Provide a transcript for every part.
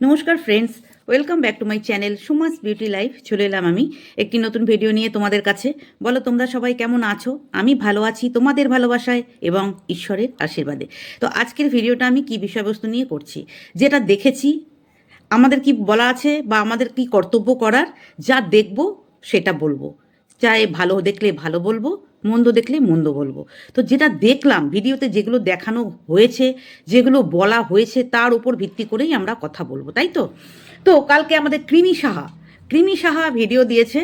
নমস্কার friends welcome back to my channel Sumas beauty life চলে এলাম আমি একটি নতুন ভিডিও নিয়ে তোমাদের কাছে। বলো, তোমরা সবাই কেমন আছো? আমি ভালো আছি, তোমাদের ভালোবাসায় এবং ঈশ্বরের আশীর্বাদে। তো আজকের ভিডিওটা আমি কি বিষয়বস্তু নিয়ে করছি? যেটা দেখেছি, আমাদের কি বলা আছে বা আমাদের কি কর্তব্য করার, যা দেখব সেটা বলব। চাই ভালো দেখলে ভালো বলব মন্দ দেখলে মন্দ বলব। তো যেটা দেখলাম, ভিডিওতে যেগুলো দেখানো হয়েছে, যেগুলো বলা হয়েছে, তার উপর ভিত্তি করেই আমরা কথা বলব, তাই তো? তো কালকে আমাদের কৃমি সাহা কৃমি সাহা ভিডিও দিয়েছে,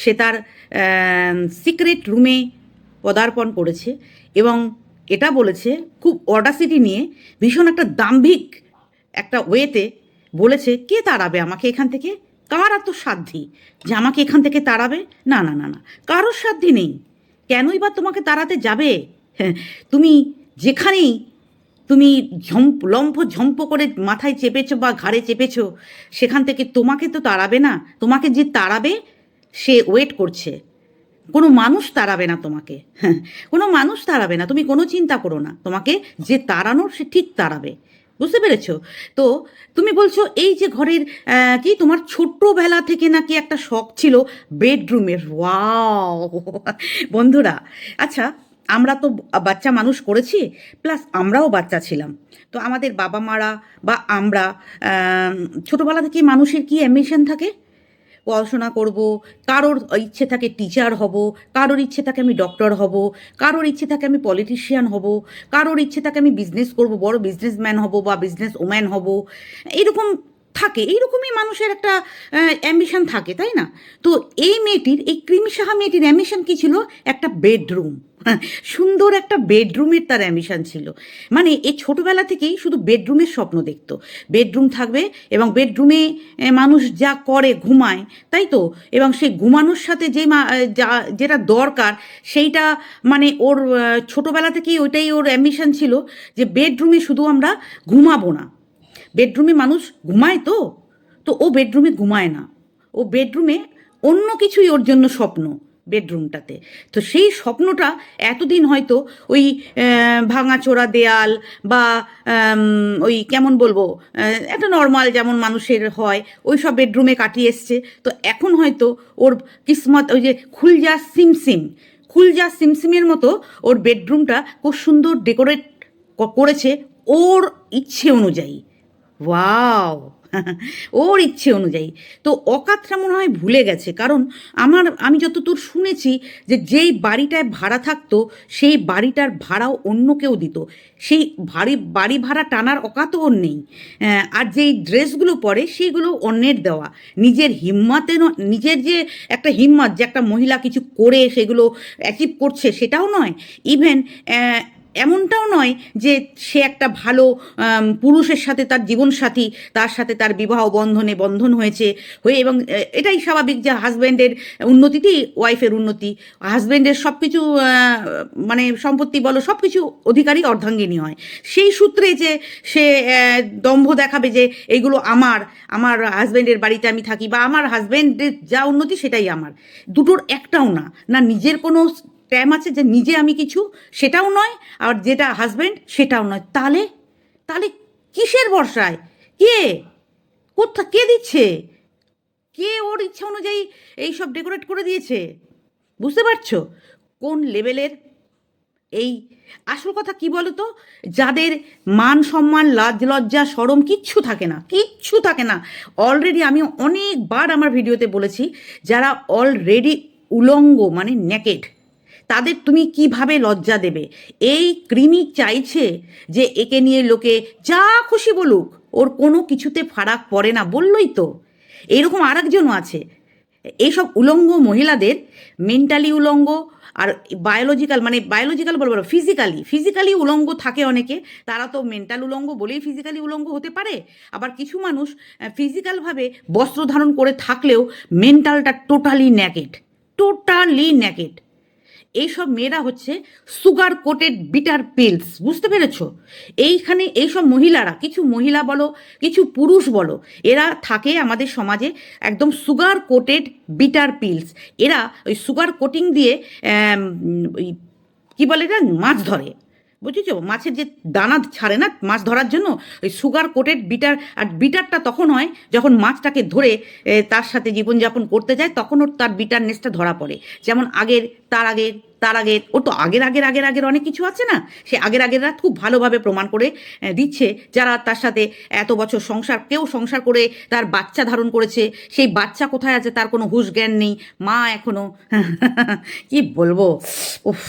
সে তার সিক্রেট রুমে পদার্পণ করেছে এবং এটা বলেছে, খুব অডাসিটি নিয়ে, ভীষণ একটা দাম্ভিক একটা ওয়েতে বলেছে, কে তাড়াবে আমাকে এখান থেকে? কার এত সাধ্যি যে আমাকে এখান থেকে তাড়াবে? না না না না, কারোর সাধ্যি নেই। কেনই বা তোমাকে তাড়াতে যাবে? হ্যাঁ, তুমি যেখানেই তুমি ঝম্প লম্ফ ঝম্প করে মাথায় চেপেছো বা ঘাড়ে চেপেছো সেখান থেকে তোমাকে তো তাড়াবে না। তোমাকে যে তাড়াবে সে ওয়েট করছে। কোনো মানুষ তাড়াবে না তোমাকে। হ্যাঁ, কোনো মানুষ তাড়াবে না। তুমি কোনো চিন্তা করো না। তোমাকে যে তাড়ানোর সে ঠিক তাড়াবে। বুঝতে পেরেছ? তো তুমি বলছো এই যে ঘরের কি তোমার ছোট্টবেলা থেকে নাকি একটা শখ ছিল বেডরুমের? ওয়াও! বন্ধুরা আচ্ছা আমরা তো বাচ্চা মানুষ করেছি, প্লাস আমরাও বাচ্চা ছিলাম। তো আমাদের বাবা মারা বা আমরা ছোটোবেলা থেকে মানুষের কি অ্যাম্বিশন থাকে? পড়াশোনা করব, কারোর ইচ্ছে থাকে টিচার হব, কারোর ইচ্ছে থাকে আমি ডক্টর হব, কারোর ইচ্ছে থাকে আমি পলিটিশিয়ান হব, কারোর ইচ্ছে থাকে আমি বিজনেস করব, বড় বিজনেসম্যান হব বা বিজনেস ওম্যান হব। এরকম থাকে, এইরকমই মানুষের একটা অ্যাম্বিশন থাকে, তাই না? তো এই মেয়েটির, এই কৃমি সাহা মেয়েটির অ্যাম্বিশন কী ছিল? একটা বেডরুম সুন্দর একটা বেডরুমের তার অ্যাম্বিশন ছিল। মানে এই ছোটোবেলা থেকেই শুধু বেডরুমের স্বপ্ন দেখতো। বেডরুম থাকবে এবং বেডরুমে মানুষ যা করে ঘুমায়, তাই তো? এবং সেই ঘুমানোর সাথে যে যা, যেটা দরকার, সেইটা মানে ওর ছোটোবেলা থেকেই ওইটাই ওর অ্যাম্বিশন ছিল যে বেডরুমে শুধু আমরা ঘুমাবো না। বেডরুমে মানুষ ঘুমায় তো? তো ও বেডরুমে ঘুমায় না। ও বেডরুমে অন্য কিছুই ওর জন্য স্বপ্ন। বেডরুমটাতে। তো সেই স্বপ্নটা এতদিন হয়তো ওই ভাঙাচোরা দেয়াল বা ওই কেমন বলব একটা নর্মাল যেমন মানুষের হয়, ওই সব বেডরুমে কাটিয়ে এসছে। তো এখন হয়তো ওর কিসমত, ওই যে খুলজা সিমসিম, খুলজা সিমসিমের মতো ওর বেডরুমটা খুব সুন্দর ডেকোরেট করেছে ওর ইচ্ছে অনুযায়ী। ওয়াও! ওর ইচ্ছে অনুযায়ী। তো অকাতটা মনে হয় ভুলে গেছে, কারণ আমার, আমি যতদূর শুনেছি যে যেই বাড়িটায় ভাড়া থাকতো, সেই বাড়িটার ভাড়াও অন্য কেউ দিত। সেই বাড়ি বাড়ি ভাড়া টানার অকাত ওর নেই। আর যেই ড্রেসগুলো পরে, সেইগুলো অন্যের দেওয়া। নিজের হিম্মাতে নিজের যে একটা হিম্মত যে একটা মহিলা কিছু করে সেগুলো অ্যাচিভ করছে, সেটাও নয়। ইভেন এমনটাও নয় যে সে একটা ভালো পুরুষের সাথে তার জীবনসাথী, তার সাথে তার বিবাহ বন্ধনে বন্ধন হয়েছে, হয়ে এবং এটাই স্বাভাবিক যে হাজব্যান্ডের উন্নতিতেই ওয়াইফের উন্নতি। হাজব্যান্ডের সব কিছু মানে সম্পত্তি বলো সব কিছু অধিকারী অর্ধাঙ্গিনী হয়। সেই সূত্রে যে সে দম্ভ দেখাবে যে এইগুলো আমার আমার হাজব্যান্ডের বাড়িতে আমি থাকি বা আমার হাজব্যান্ডের যা উন্নতি সেটাই আমার। দুটোর একটাও না না নিজের কোনো টাইম আছে যে নিজে আমি কিছু, সেটাও নয়, আর যেটা হাজব্যান্ড সেটাও নয়। তাহলে তাহলে কিসের ভরসায়? কে? কোথা, কে দিচ্ছে? কে ওর ইচ্ছা অনুযায়ী এই সব ডেকোরেট করে দিয়েছে? বুঝতে পারছ? কোন লেভেলের এই আসল কথা কি বলো তো যাদের মান সম্মান, লাজ, লজ্জা, সরম কিচ্ছু থাকে না, কিচ্ছু থাকে না। অলরেডি আমি অনেকবার আমার ভিডিওতে বলেছি, যারা অলরেডি উলঙ্গ মানে নেকেড তাদের তুমি কীভাবে লজ্জা দেবে? এই কৃমি চাইছে যে একে নিয়ে লোকে যা খুশি বলুক, ওর কোনো কিছুতে ফারাক পড়ে না, বললই তো। এরকম আরেকজনও আছে। এইসব উলঙ্গ মহিলাদের মেন্টালি উলঙ্গ আর বায়োলজিক্যাল মানে বায়োলজিক্যাল বলব ফিজিক্যালি ফিজিক্যালি উলঙ্গ থাকে অনেকে। তারা তো মেন্টাল উলঙ্গ বলেই ফিজিক্যালি উলঙ্গ হতে পারে। আবার কিছু মানুষ ফিজিক্যালভাবে বস্ত্র ধারণ করে থাকলেও মেন্টালটা টোটালি ন্যাকেড টোটালি ন্যাকেড এইসব মেয়েরা হচ্ছে সুগার কোটেড বিটার পিলস, বুঝতে পেরেছ? এইখানে এইসব মহিলারা, কিছু মহিলা বলো, কিছু পুরুষ বলো, এরা থাকে আমাদের সমাজে একদম সুগার কোটেড বিটার পিলস। এরা ওই সুগার কোটিং দিয়ে কি বলে এটা? মাছ ধরে। বুঝেছ? মাছের যে দানা ছাড়ে না মাছ ধরার জন্য, ওই সুগার কোটেড বিটার আর বিটারটা তখন হয় যখন মাছটাকে ধরে তার সাথে জীবনযাপন করতে যায়, তখন ওর তার বিটারনেসটা ধরা পড়ে। যেমন আগের, তার আগের তার আগের ও তো আগের আগের আগের আগের অনেক কিছু আছে না? সে আগের আগেররা খুব ভালোভাবে প্রমাণ করে দিচ্ছে। যারা তার সাথে এত বছর সংসার, কেউ সংসার করে তার বাচ্চা ধারণ করেছে, সেই বাচ্চা কোথায় আছে তার কোনো হুশ জ্ঞান নেই। মা এখনও, কি বলব? উফ,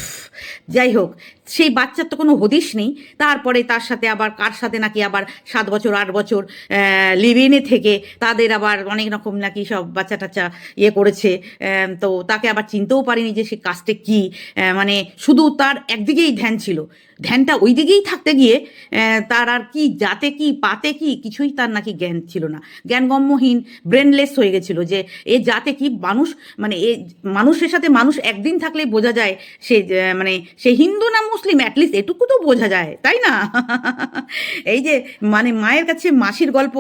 যাই হোক, সেই বাচ্চার তো কোনো হদিশ নেই। তারপরে তার সাথে আবার, কার সাথে নাকি আবার সাত বছর, আট বছর লিভিনে থেকে তাদের আবার অনেক রকম নাকি সব বাচ্চা টাচ্চা ইয়ে করেছে। তো তাকে আবার চিনতেও পারিনি যে সে কাজটা কী। মানে শুধু তার একদিকেই ধ্যান ছিল। ধ্যানটা ওই দিকেই থাকতে গিয়ে তার আর কি যাতে কি, পাতে কি, কিছুই তার নাকি জ্ঞান ছিল না। জ্ঞানগম্যহীন ব্রেনলেস হয়ে গেছিল যে, এ যাতে কি মানুষ মানে এ, মানুষের সাথে মানুষ একদিন থাকলে বোঝা যায়, সে মানে সে হিন্দু না মুসলিম অ্যাটলিস্ট এটুকু তো বোঝা যায়, তাই না? এই যে মানে মায়ের কাছে মাসির গল্প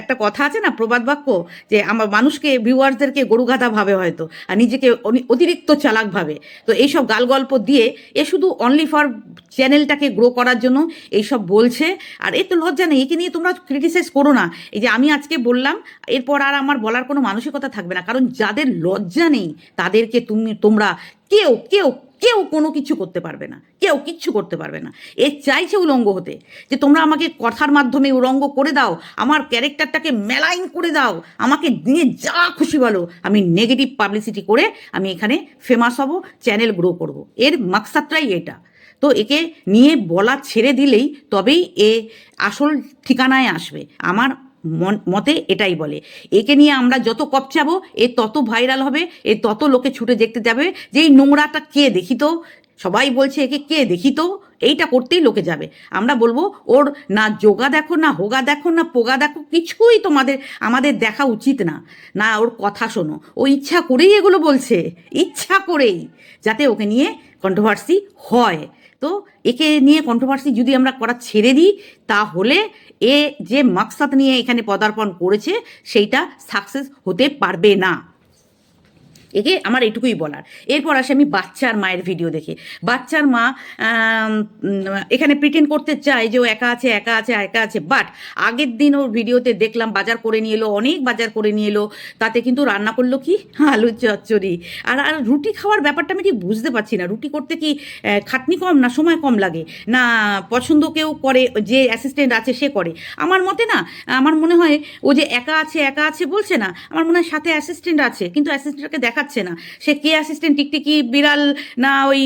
একটা কথা আছে না, প্রবাদ বাক্য, যে আমার মানুষকে ভিউয়ার্সদেরকে গরুগাধা ভাবে হয়তো, আর নিজেকে অতিরিক্ত চালাক ভাবে। তো এইসব গাল গল্প দিয়ে, এ শুধু অনলি ফর চ্যানেলটাকে গ্রো করার জন্য এইসব বলছে। আর এ তো লজ্জা নেই, একে নিয়ে তোমরা ক্রিটিসাইজ করো না। এই যে আমি আজকে বললাম, এরপর আর আমার বলার কোনো মানসিকতা থাকবে না। কারণ যাদের লজ্জা নেই, তাদেরকে তুমি, তোমরা কেউ কেউ কেউ কোনো কিছু করতে পারবে না। কেউ কিচ্ছু করতে পারবে না। এ চাইছে উলঙ্গ হতে যে তোমরা আমাকে কথার মাধ্যমে উলঙ্গ করে দাও, আমার ক্যারেক্টারটাকে মেলাইন করে দাও, আমাকে দিয়ে যা খুশি বলো। আমি নেগেটিভ পাবলিসিটি করে আমি এখানে ফেমাস হব চ্যানেল গ্রো করব। এর মাকসাদটাই এটা। তো একে নিয়ে বলা ছেড়ে দিলেই তবেই এ আসল ঠিকানায় আসবে। আমার মতে এটাই বলে। একে নিয়ে আমরা যত কপচাবো, এ তত ভাইরাল হবে, এ তত লোকে ছুটে দেখতে যাবে যে এই নোংরাটা কে দেখি তো? সবাই বলছে একে কে দেখি তো? এইটা করতেই লোকে যাবে। আমরা বলব, ওর না যোগা দেখো, না হোগা দেখো, না পোগা দেখো, কিছুই তোমাদের, আমাদের দেখা উচিত না। না, ওর কথা শোনো। ও ইচ্ছা করেই এগুলো বলছে। ইচ্ছা করেই। যাতে ওকে নিয়ে কন্ট্রোভার্সি হয়। তো একে নিয়ে কন্ট্রোভার্সি যদি আমরা করা ছেড়ে দিই, তাহলে এ যে মাকসাদ নিয়ে এখানে পদার্পণ করেছে, সেইটা সাকসেস হতে পারবে না। একে আমার এটুকুই বলার। এরপর আসে আমি বাচ্চার মায়ের ভিডিও দেখে। বাচ্চার মা এখানে প্রিটেন্ড করতে চায় যে ও একা আছে একা আছে একা আছে বাট আগের দিন ওর ভিডিওতে দেখলাম বাজার করে নিয়ে এলো, অনেক বাজার করে নিয়ে এলো। তাতে কিন্তু রান্না করল কি? আলু চচ্চড়ি। আর আর রুটি খাওয়ার ব্যাপারটা আমি ঠিক বুঝতে পারছি না। রুটি করতে কি খাটনি কম না সময় কম লাগে? না পছন্দ কেউ করে, যে অ্যাসিস্ট্যান্ট আছে সে করে? আমার মতে না, আমার মনে হয় ও যে একা আছে একা আছে বলছে না, আমার মনে হয় সাথে অ্যাসিস্ট্যান্ট আছে। কিন্তু অ্যাসিস্ট্যান্টকে দেখাচ্ছে না। সে কে অ্যাসিস্ট্যান্ট টিকটিকি বিড়াল না ওই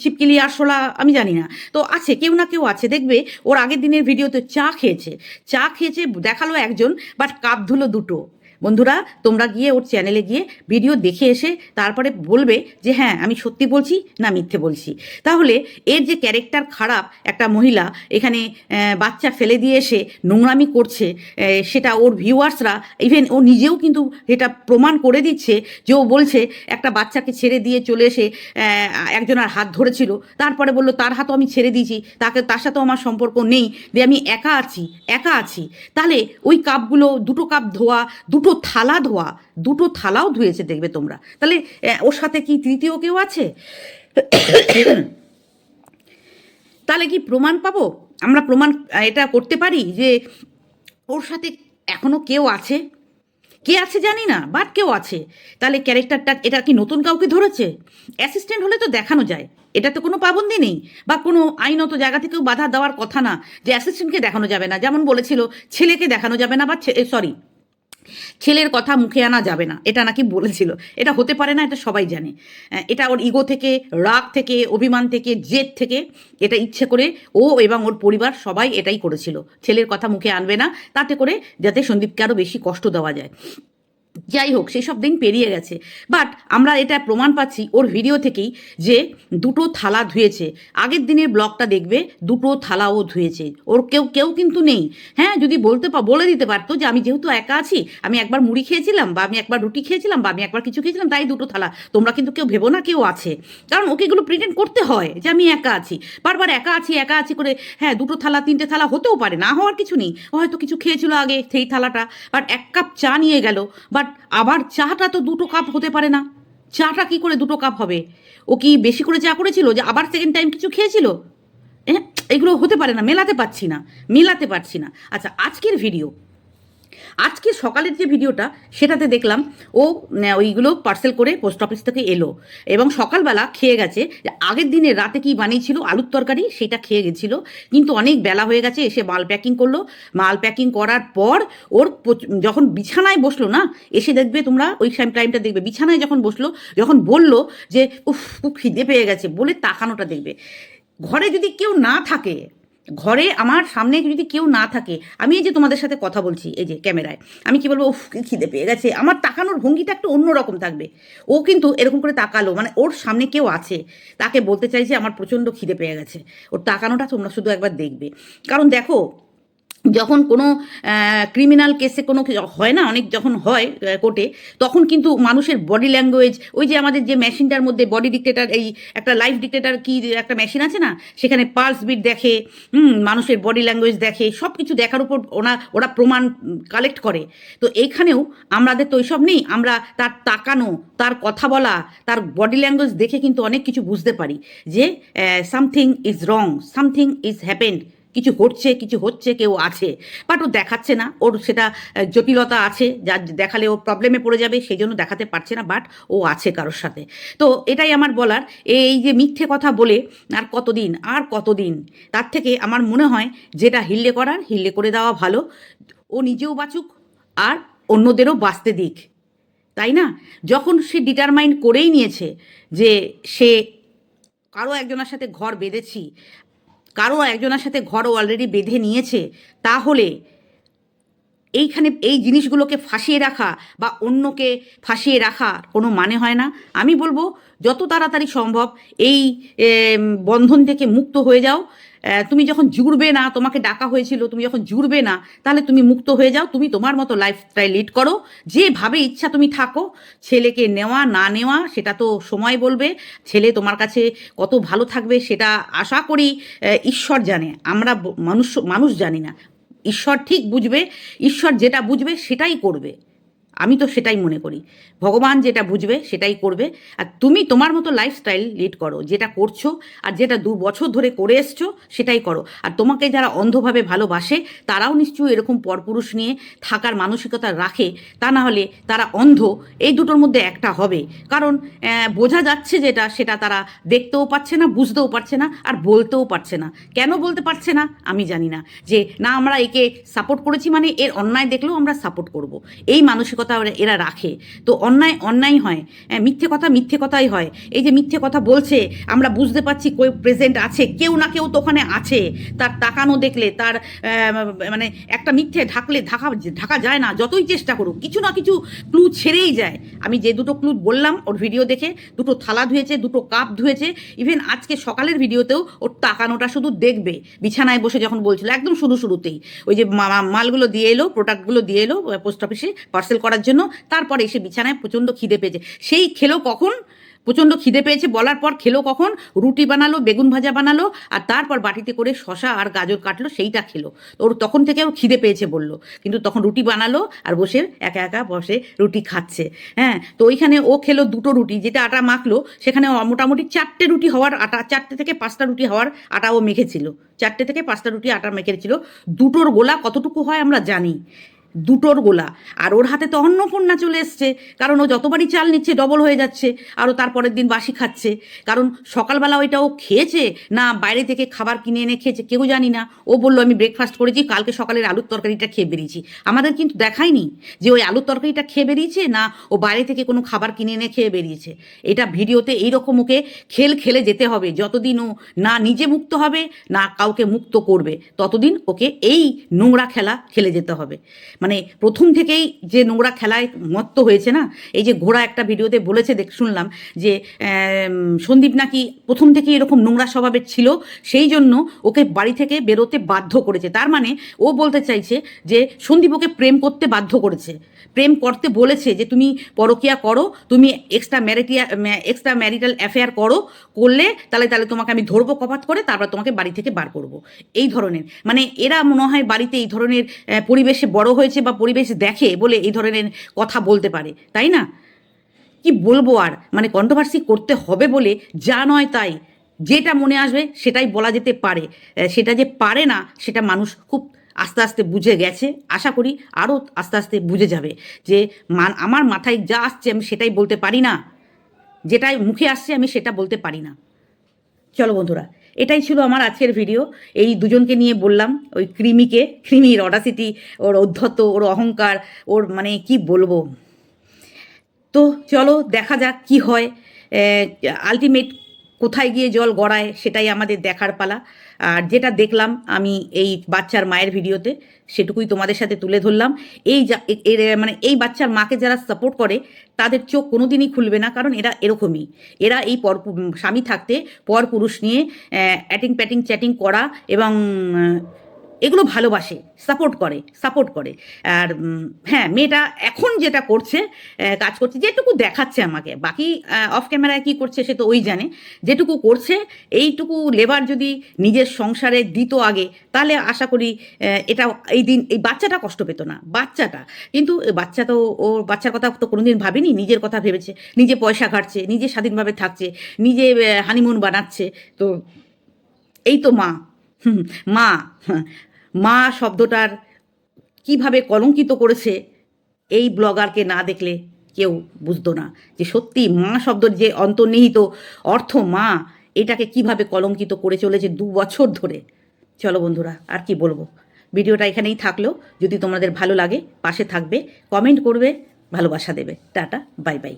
ছিপকিলি আরশোলা আমি জানি না। তো আছে, কেউ না কেউ আছে, দেখবে ওর আগের দিনের ভিডিওতে চা খেয়েছে। চা খেয়েছে, দেখাল একজন বাট কাপ ধুলো দুটো। বন্ধুরা, তোমরা গিয়ে ওর চ্যানেলে গিয়ে ভিডিও দেখে এসে তারপরে বলবে যে হ্যাঁ আমি সত্যি বলছি না মিথ্যে বলছি। তাহলে এর যে ক্যারেক্টার খারাপ একটা মহিলা, এখানে বাচ্চা ফেলে দিয়ে এসে নোংরামি করছে সেটা ওর ভিউয়ার্সরা ইভেন ও নিজেও কিন্তু এটা প্রমাণ করে দিচ্ছে যে ও বলছে, একটা বাচ্চাকে ছেড়ে দিয়ে চলে এসে একজনের হাত ধরেছিল, তারপরে বলল, তার হাতও আমি ছেড়ে দিয়েছি, তাকে, তার সাথেও আমার সম্পর্ক নেই, যে আমি একা আছি একা আছি। তাহলে ওই কাপগুলো দুটো কাপ ধোয়া, দুটো থালা ধোয়া, দুটো থালাও ধুয়েছে দেখবে তোমরা। তাহলে ওর সাথে কি তৃতীয় কেউ আছে? তাহলে কি প্রমাণ পাবো? আমরা প্রমাণ এটা করতে পারি যে ওর সাথে এখনও কেউ আছে? কে আছে জানি না, বাট কেউ আছে। তাহলে ক্যারেক্টারটা, এটা কি নতুন কাউকে ধরেছে? অ্যাসিস্ট্যান্ট হলে তো দেখানো যায়। এটা তো কোনো পাবন্দি নেই, বা কোনো আইনত জায়গা থেকেও বাধা দেওয়ার কথা না যে অ্যাসিস্ট্যান্টকে দেখানো যাবে না। যেমন বলেছিল, ছেলেকে দেখানো যাবে না, বা সরি ছেলের কথা মুখে আনা যাবে না, এটা নাকি বলেছিল। এটা হতে পারে না, এটা সবাই জানে। এটা ওর ইগো থেকে, রাগ থেকে, অভিমান থেকে, জেদ থেকে, এটা ইচ্ছে করে ও এবং ওর পরিবার সবাই এটাই করেছিল। ছেলের কথা মুখে আনবে না, তাতে করে যাতে সন্দীপকে আরও বেশি কষ্ট দেওয়া যায়। যাই হোক সেই সব দিন পেরিয়ে গেছে। বাট আমরা এটা প্রমাণ পাচ্ছি ওর ভিডিও থেকেই যে দুটো থালা ধুয়েছে। আগের দিনের ব্লগটা দেখবে, দুটো থালাও ধুয়েছে। ওর কেউ কেউ কিন্তু নেই। হ্যাঁ যদি বলতে পা- বলে দিতে পারতো যে আমি যেহেতু একা আছি, আমি একবার মুড়ি খেয়েছিলাম বা আমি একবার রুটি খেয়েছিলাম বা আমি একবার কিছু খেয়েছিলাম, তাই দুটো থালা। তোমরা কিন্তু কেউ ভেবো না কেউ আছে। কারণ ওকে এগুলো প্রিটেন্ড করতে হয় যে আমি একা আছি। বারবার একা আছি একা আছি করে হ্যাঁ দুটো থালা, তিনটে থালা হতেও পারে, না হওয়ার কিছু নেই। ও হয়তো কিছু খেয়েছিল আগে সেই থালাটা। বাট এক কাপ চা নিয়ে গেল। বাট আবার চাটা তো দুটো কাপ হতে পারে না। চাটা কি করে দুটো কাপ হবে? ও কি বেশি করে চা করেছিল যে আবার সেকেন্ড টাইম কিছু খেয়েছিল? হ্যাঁ এগুলো হতে পারে না, মেলাতে পারছি না, মেলাতে পারছি না। আচ্ছা আজকের ভিডিও আজকে সকালের যে ভিডিওটা, সেটাতে দেখলাম ও ওইগুলো পার্সেল করে পোস্ট অফিস থেকে এলো এবং সকালবেলা খেয়ে গেছে। আগের দিনে রাতে কি বানিয়েছিল? আলুর তরকারি, সেটা খেয়ে গেছিল। কিন্তু অনেক বেলা হয়ে গেছে, এসে মাল প্যাকিং করল। মাল প্যাকিং করার পর ওর যখন বিছানায় বসল না, এসে দেখবে তোমরা ওই টাইম টাইমটা দেখবে। বিছানায় যখন বসল, যখন বলল যে, উফ, খুব খিদে পেয়ে গেছে, বলে তাকানোটা দেখবে। ঘরে যদি কেউ না থাকে ঘরে আমার সামনে যদি কেউ না থাকে, আমি এই যে তোমাদের সাথে কথা বলছি, এই যে ক্যামেরায়, আমি কি বলব ও খিদে পেয়ে গেছে। আমার তাকানোর ভঙ্গিটা একটু অন্যরকম থাকবে। ও কিন্তু এরকম করে তাকালো মানে ওর সামনে কেউ আছে, তাকে বলতে চাইছে আমার প্রচণ্ড খিদে পেয়ে গেছে। ওর তাকানোটা তোমরা শুধু একবার দেখবে। কারণ দেখো যখন কোনো ক্রিমিনাল কেসে কোনো হয় না, অনেক যখন হয় কোর্টে তখন কিন্তু মানুষের বডি ল্যাঙ্গুয়েজ ওই যে আমাদের যে মেশিনটার মধ্যে বডি ডিক্টেটার এই একটা লাইফ ডিক্টেটার কি একটা মেশিন আছে না, সেখানে পালস বিট দেখে মানুষের বডি ল্যাঙ্গুয়েজ দেখে সব কিছু দেখার উপর ওনা, ওরা প্রমাণ কালেক্ট করে। তো এইখানেও আমাদের তো ওইসব নেই, আমরা তার তাকানো, তার কথা বলা, তার বডি ল্যাঙ্গুয়েজ দেখে কিন্তু অনেক কিছু বুঝতে পারি যে something is wrong something is happened কিছু ঘটছে, কিছু হচ্ছে, কেউ আছে। বাট ও দেখাচ্ছে না। ওর সেটা জটিলতা আছে যার দেখালে ও প্রবলেমে পড়ে যাবে সেই জন্য দেখাতে পারছে না বাট ও আছে কারোর সাথে। তো এটাই আমার বলার। এই যে মিথ্যে কথা বলে, আর কতদিন আর কতদিন, তার থেকে আমার মনে হয় যেটা হিল্লে করার, হিল্লে করে দেওয়া ভালো। ও নিজেও বাঁচুক, আর অন্যদেরও বাঁচতে দিক। তাই না? যখন সে ডিটারমাইন করেই নিয়েছে যে সে কারও একজনের সাথে ঘর বেঁধেছি কারও একজনের সাথে ঘর অলরেডি বেঁধে নিয়েছে তাহলে এইখানে এই জিনিসগুলোকে ফাঁসিয়ে রাখা বা অন্যকে ফাঁসিয়ে রাখা কোনো মানে হয় না। আমি বলব, যত তাড়াতাড়ি সম্ভব এই বন্ধন থেকে মুক্ত হয়ে যাও। তুমি যখন জুড়বে না, তোমাকে ডাকা হয়েছিল, তুমি যখন জুড়বে না, তাহলে তুমি মুক্ত হয়ে যাও। তুমি তোমার মতো লাইফস্টাইল লিড করো। যেভাবে ইচ্ছা তুমি থাকো। ছেলেকে নেওয়া, না নেওয়া, সেটা তো সময় বলবে। ছেলে তোমার কাছে কত ভালো থাকবে, সেটা আশা করি ঈশ্বর জানে। আমরা মানুষ মানুষ জানি না। ঈশ্বর ঠিক বুঝবে ঈশ্বর যেটা বুঝবে সেটাই করবে। আমি তো সেটাই মনে করি। ভগবান যেটা বুঝবে সেটাই করবে। আর তুমি তোমার মতো লাইফস্টাইল লিড করো। যেটা করছ আর যেটা দু বছর ধরে করে এসছো সেটাই করো। আর তোমাকে যারা অন্ধভাবে ভালোবাসে তারাও নিশ্চয়ই এরকম পরপুরুষ নিয়ে থাকার মানসিকতা রাখে। তা না হলে তারা অন্ধ। এই দুটোর মধ্যে একটা হবে। কারণ বোঝা যাচ্ছে যেটা সেটা তারা দেখতেও পাচ্ছে না, বুঝতেও পারছে না আর বলতেও পারছে না। কেন বলতে পারছে না আমি জানি না। যে না আমরা একে সাপোর্ট করেছি মানে এর অন্যায় দেখলেও আমরা সাপোর্ট করব। এই মানসিকতা ওরা- এরা রাখে। তো অন্যায় অন্যায় হয়। হ্যাঁ, মিথ্যে কথা মিথ্যে কথাই হয়। এই যে মিথ্যে কথা বলছে আমরা বুঝতে পারছি কেউ প্রেজেন্ট আছে কেউ না কেউ তো ওখানে আছে। তার তাকানো দেখলে তার মানে একটা মিথ্যে ঢাকলে ঢাকা ঢাকা যায় না যতই চেষ্টা করুক কিছু না কিছু ক্লু ছেড়েই যায়। আমি যে দুটো ক্লু বললাম ওর ভিডিও দেখে দুটো থালা ধুয়েছে দুটো কাপ ধুয়েছে ইভেন আজকে সকালের ভিডিওতেও ওর তাকানোটা শুধু দেখবে। বিছানায় বসে যখন বলছিল একদম শুরু শুরুতেই। ওই যে মালগুলো দিয়ে এলো প্রোডাক্টগুলো দিয়ে এলো পোস্ট অফিসে পার্সেল করার জন্য তারপরে এসে বিছানায় প্রচণ্ড খিদে পেয়েছে। সেই খেলো কখন? প্রচণ্ড খিদে পেয়েছে, বলার পর খেলো কখন? রুটি বানালো, বেগুন ভাজা বানালো, আর তারপর বাটিতে করে শশা আর গাজর কাটলো, সেইটা খেলো। ওর তখন থেকে ওর খিদে পেয়েছে বলল। কিন্তু তখন রুটি বানালো আর বসে একা একা বসে রুটি খাচ্ছে। হ্যাঁ তো ওইখানে ও খেলো দুটো রুটি, যেটা আটা মাখলো, সেখানে ও মোটামুটি চারটে রুটি হওয়ার আটা, চারটে থেকে পাঁচটা রুটি হওয়ার আটা ও মেখেছিল। চারটে থেকে পাঁচটা রুটি আটা মেখেছিল। দুটোর গোলা কতটুকু হয় আমরা জানি। দুটোর গোলা। আর ওর হাতে তো অন্নপূর্ণা চলে এসছে, কারণ ও যতবারই চাল নিচ্ছে ডবল হয়ে যাচ্ছে আরও তারপরের দিন বাসি খাচ্ছে। কারণ সকালবেলা ওইটা ও খেয়েছে না বাইরে থেকে খাবার কিনে এনে খেয়েছে কেউ জানি না। ও বলল, আমি ব্রেকফাস্ট করেছি, কালকে সকালের আলুর তরকারিটা খেয়ে বেরিয়েছি। আমাদের কিন্তু দেখায়নি যে ওই আলুর তরকারিটা খেয়ে বেরিয়েছে না ও বাইরে থেকে কোনো খাবার কিনে এনে খেয়ে বেরিয়েছে। এটা ভিডিওতে এইরকম ওকে খেল খেলে যেতে হবে। যতদিন ও না নিজে মুক্ত হবে, না কাউকে মুক্ত করবে, ততদিন ওকে এই নোংরা খেলা খেলে যেতে হবে। মানে প্রথম থেকেই যে নোংরা খেলায় মত্ত হয়েছে না, এই যে ঘোড়া একটা ভিডিওতে বলেছে, দেখ, শুনলাম যে সন্দীপ নাকি প্রথম থেকেই এরকম নোংরা স্বভাবের ছিল, সেই জন্য ওকে বাড়ি থেকে বেরোতে বাধ্য করেছে। তার মানে ও বলতে চাইছে যে, সন্দীপ ওকে প্রেম করতে বাধ্য করেছে। প্রেম করতে বলেছে যে, তুমি পরকিয়া করো, তুমি এক্সট্রা ম্যারিটিয়া এক্সট্রা ম্যারিটাল অ্যাফেয়ার করো, করলে তাহলে তাহলে তোমাকে আমি ধরবো কপাত করে, তারপর তোমাকে বাড়ি থেকে বার করব। এই ধরনের। মানে এরা মনে হয় বাড়িতে এই ধরনের পরিবেশে বড় হয়েছে বা পরিবেশ দেখে বলে এই ধরনের কথা বলতে পারে, তাই না? কি বলব আর? মানে কন্ট্রোভার্সি করতে হবে বলে যা নয় তাই। যেটা মনে আসবে সেটাই বলা যেতে পারে। সেটা যে পারে না, সেটা মানুষ খুব আস্তে আস্তে বুঝে গেছে। আশা করি আরও আস্তে আস্তে বুঝে যাবে যে মান, আমার মাথায় যা আসছে আমি সেটাই বলতে পারি না। যেটাই মুখে আসছে আমি সেটা বলতে পারি না। চলো বন্ধুরা এটাই ছিল আমার আজকের ভিডিও এই দুজনকে নিয়ে বললাম, ওই ক্রিমিকে ক্রিমির অডাসিটি ওর অধ্যত্ত, ওর অহংকার, ওর মানে কি বলব? তো চলো দেখা যাক কি হয়। আলটিমেট কোথায় গিয়ে জল গড়ায় সেটাই আমাদের দেখার পালা। আর যেটা দেখলাম আমি এই বাচ্চার মায়ের ভিডিওতে, সেটুকুই তোমাদের সাথে তুলে ধরলাম। এই এর মানে এই বাচ্চার মাকে যারা সাপোর্ট করে, তাদের চোখ কোনো দিনই খুলবে না, কারণ এরা এরকমই। এরা এই পর স্বামী থাকতে পর পুরুষ নিয়ে অ্যাটিং প্যাটিং চ্যাটিং করা এবং এগুলো ভালোবাসে সাপোর্ট করে সাপোর্ট করে। আর হ্যাঁ মেয়েটা এখন যেটা করছে কাজ করছে যেটুকু দেখাচ্ছে আমাকে বাকি অফ ক্যামেরায় কি করছে সে তো ওই জানে যেটুকু করছে এইটুকু লেবার যদি নিজের সংসারে দিত আগে তাহলে আশা করি এটা এই দিন এই বাচ্চাটা কষ্ট পেত না বাচ্চাটা। কিন্তু বাচ্চা তো ওর বাচ্চার কথা তো কোনোদিন ভাবেনি নিজের কথা ভেবেছে নিজে পয়সা ঘাটছে নিজে স্বাধীনভাবে থাকছে নিজে হানিমুন বানাচ্ছে তো এই তো মা মা হ্যাঁ, মা শব্দটার কীভাবে কলঙ্কিত করেছে, এই ব্লগারকে না দেখলে কেউ বুঝতো না যে সত্যি মা শব্দের যে অন্তর্নিহিত অর্থ মা, এটাকে কীভাবে কলঙ্কিত করে চলেছে দু বছর ধরে। চলো বন্ধুরা, আর কি বলব? ভিডিওটা এখানেই থাকল। যদি তোমাদের ভালো লাগে, পাশে থাকবে, কমেন্ট করবে, ভালোবাসা দেবে। Tata, bye bye.